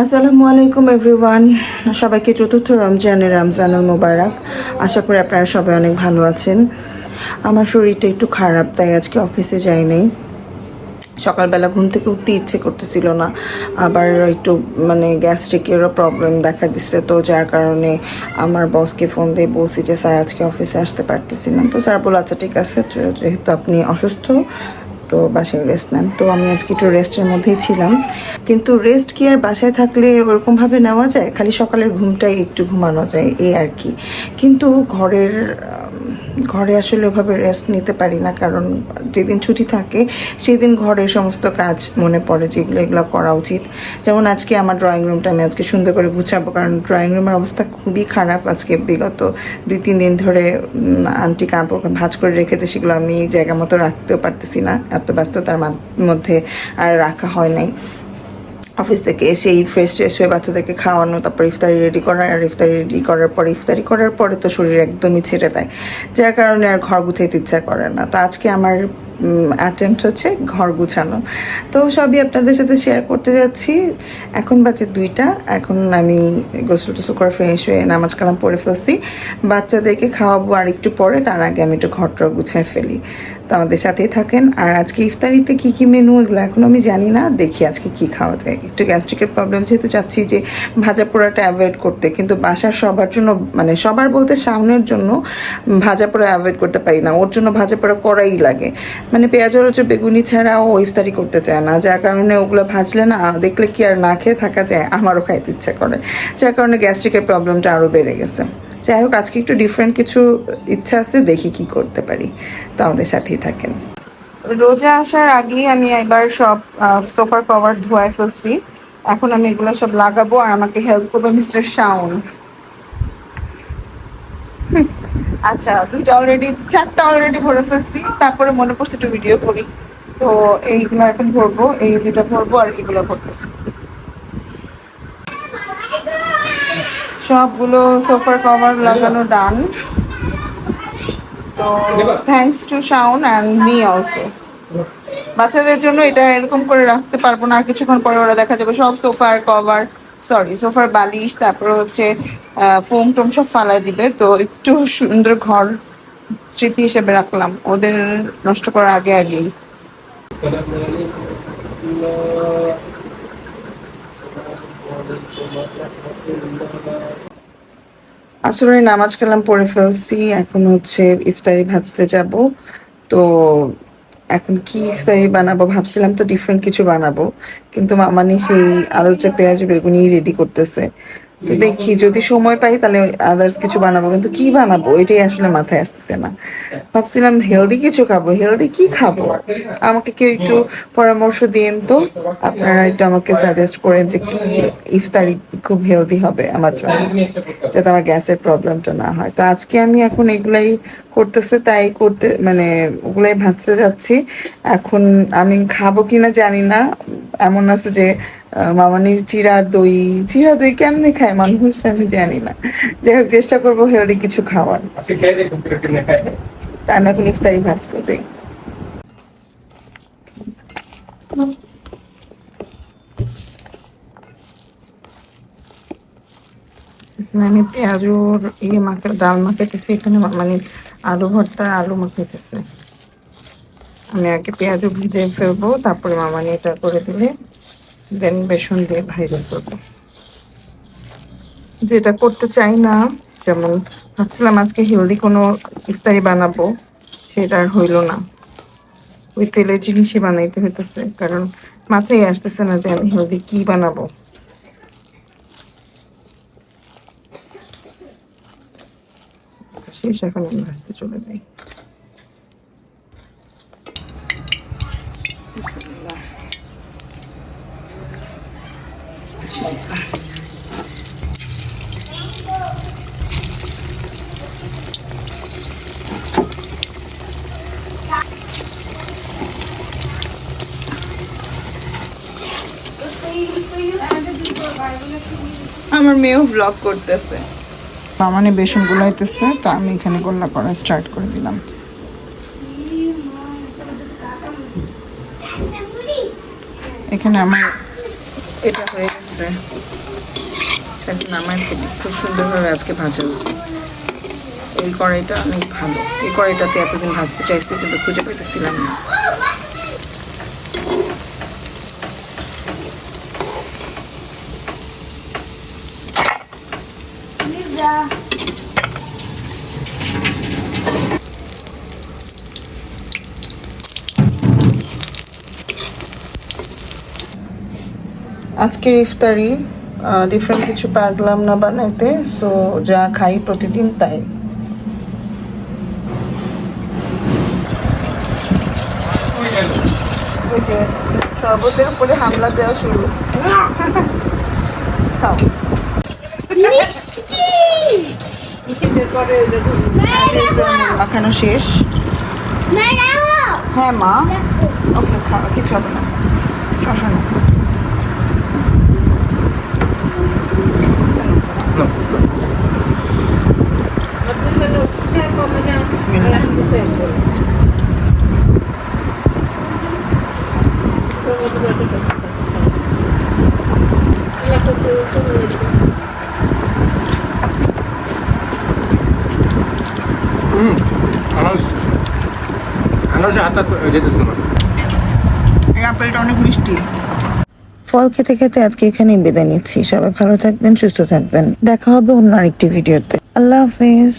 আসসালামু আলাইকুম এভরিওয়ান সবাইকে চতুর্থ রমজানের রমজানুল মোবারক। আশা করি আপনারা সবাই অনেক ভালো আছেন। আমার শরীরটা একটু খারাপ, তাই আজকে অফিসে যাই নাই। সকালবেলা ঘুম থেকে উঠতে ইচ্ছে করতেছিল না। আবার একটু মানে গ্যাস্ট্রিকেরও প্রবলেম দেখা দিচ্ছে তো যার কারণে আমার বসকে ফোন দিয়ে বলছি যে, স্যার, আজকে অফিসে আসতে পারতেছি না। তো স্যার বলো আচ্ছা ঠিক আছে। যেহেতু আপনি অসুস্থ তো বাসায় রেস্ট নেন। তো আমি আজকে একটু রেস্টের মধ্যেই ছিলাম। কিন্তু রেস্ট কি আর বাসায় থাকলে ওরকমভাবে নেওয়া যায়? খালি সকালের ঘুমটাই একটু ঘুমানো যায় এই আর কি। কিন্তু ঘরের ঘরে আসলে ওভাবে রেস্ট নিতে পারি না। কারণ যেদিন ছুটি থাকে সেই দিন ঘরের সমস্ত কাজ মনে পড়ে যেগুলো, এগুলো করা উচিত। যেমন আজকে আমার ড্রয়িং রুমটা আমি আজকে সুন্দর করে গুছাবো। কারণ ড্রয়িং রুমের অবস্থা খুবই খারাপ। আজকে বিগত দুই, তিন দিন ধরে আন্টি কাপড় ভাঁজ করে রেখেছে, সেগুলো আমি জায়গা মতো রাখতেও পারতেছি না। এত ব্যস্ততার মধ্যে আর রাখা হয় নাই। অফিস থেকে এসেই ফ্রেশ ট্রেশ হয়ে বাচ্চাদেরকে খাওয়ানো, তারপর ইফতারি রেডি করা, আর ইফতারি রেডি করার পর, ইফতারি করার পরে তো শরীর একদমই ছেড়ে দেয়। যার কারণে আর ঘর গুছাইতে ইচ্ছা করে না। তো আজকে আমার অ্যাটেম্পট হচ্ছে ঘর গুছানো। তো সবই আপনাদের সাথে শেয়ার করতে যাচ্ছি। এখন বাজে দুইটা। এখন আমি গোসল টোসল করে ফ্রেশ হয়ে নামাজ কালাম পড়ে ফেলছি। বাচ্চাদেরকে খাওয়াবো আর একটু পরে, তার আগে আমি একটু ঘরটা গুছায় ফেলি। তো আমাদের সাথেই থাকেন। আর আজকে ইফতারিতে কি কি মেনু এগুলো এখন আমি জানি না। দেখি আজকে কি খাওয়া যায়। একটু গ্যাস্ট্রিকের প্রবলেম যেহেতু চাচ্ছি যে ভাজা পোড়াটা অ্যাভয়েড করতে। কিন্তু বাসার সবার জন্য মানে সবার বলতে সামনের জন্য ভাজা পোড়া অ্যাভয়েড করতে পারি না। ওর জন্য ভাজা পোড়া করাই লাগে। মানে পেঁয়াজ রয়েছে বেগুনি ছাড়া ও ইফতারি করতে চায় না। যার কারণে ওগুলো ভাজলে না, দেখলে কি আর না খেয়ে থাকা যায়, আমারও খাইতে ইচ্ছে করে। যার কারণে গ্যাস্ট্রিকের প্রবলেমটা আরও বেড়ে গেছে। যাই হোক, আজকে একটু ডিফারেন্ট কিছু ইচ্ছা আছে, দেখি কি করতে পারি। তো আমাদের সাথেই থাকেন। রোজা আসার আগেই আমি এবার সব সোফার কভার ধোয়াই ফেলছি। এখন আমি এগুলো সব লাগাবো আর আমাকে হেল্প করবে মিস্টার শাউন আচ্ছা দুইটা অলরেডি চারটা অলরেডি ভরে ফেলছি। তারপরে মনে পড়ছে একটু ভিডিও করি। তো এইগুলো এখন ভরবো এই দুইটা ভরবো আর এগুলো ভরতেছি। সবগুলো সোফার কভার লাগানো ডান তো thanks to Shaon and me also বাচ্চাদের জন্য এটা এরকম করে রাখতে পারব না আর কিছুক্ষণ পরে ওরা দেখা যাবে। সব সোফার কভার সরি সোফার বালিশ, তারপর হচ্ছে ফোম টোম সব ফালাই দিবে। তো একটু সুন্দর ঘর স্মৃতি হিসেবে রাখলাম। ওদের নষ্ট করার আগে আগেই। আসলে নামাজ কালাম পড়ে ফেলছি। এখন হচ্ছে ইফতারি ভাজতে যাব। তো এখন কি ইফতারি বানাবো? ভাবছিলাম তো ডিফারেন্ট কিছু বানাবো। কিন্তু মামানি সেই আলুর চা পেঁয়াজ বেগুনি রেডি করতেছে। তো দেখি, যদি সময় পাই তাহলে আদার্স কিছু বানাবো। কিন্তু কি বানাবো? এটাই আসলে মাথায় আসতেছে না। ভাবছিলাম হেলদি কিছু খাব। হেলদি কি খাব? আমাকে কেউ একটু পরামর্শ দিন তো। আপনারা একটু আমাকে সাজেস্ট করেন যে কি ইফতারি খুব হেলদি হবে আমার জন্য, যাতে আমার গ্যাসের প্রবলেমটা না হয়। তো আজকে আমি এখন এগুলাই করতেছে, তাই করতে মানে ওগুলাই ভাজতে যাচ্ছি। এখন আমি খাব কিনা জানি না। এমন আছে যে মামানির চিরা দই চিরা দই কেমনে খায় মানুষ আমি জানি না। যাই হোক চেষ্টা করব হেলদি কিছু খাওয়ার। দেখুন তা আমি এখন ইফতারি ভাজতে চাই আমি পেঁয়াজুর ইয়ে মাখে ডাল মাখাইতেছি এখানে মানে আলু ভর্তা আলু মাখাইতেছে আমি আগে পেঁয়াজও ভিজে ফেলব, তারপরে মামানি এটা করে দিলে দেন বেসন দিয়ে ভাইজা করব। যেটা করতে চাই না, যেমন ভাবছিলাম আজকে হেলদি কোনো ইফতারি বানাবো, সেটা আর হইল না। ওই তেলের জিনিসই বানাইতে হইতেছে, কারণ মাথায় আসতেছে না যে আমি হেলদি কি বানাবো। শেষ, এখন আমি ভাজতে চলে যাই। আমার মেয়েও ব্লগ করতেছে। মামানে বেসন গুলাইতেছে তো আমি এখানে গোল্লা করা স্টার্ট করে দিলাম। এখানে আমার এটা হয়ে গেছে। এখন আমার খুব খুব সুন্দরভাবে আজকে ভাজা হয়েছে। এই কড়াইটা অনেক ভালো, এই কড়াইটাতে এতদিন ভাজতে চাইছি, কিন্তু খুঁজে পেতেছিলাম না। আজকের ইফতারি ডিফারেন্ট কিছু পারলাম না বানাইতে সো যা খাই প্রতিদিন তাই। শরবতের উপরে হামলা দেওয়া শুরু। খাও। মাখানো শেষ। হ্যাঁ মা। ওকে খাওয়া কিছু হবে না। শশা না বিসমিল্লাহ যেতেছে না আপেলটা অনেক মিষ্টি ফল খেতে খেতে আজকে এখানেই বিদায় নিচ্ছি। সবাই ভালো থাকবেন, সুস্থ থাকবেন। দেখা হবে অন্য আরেকটি ভিডিওতে। আল্লাহ হাফেজ।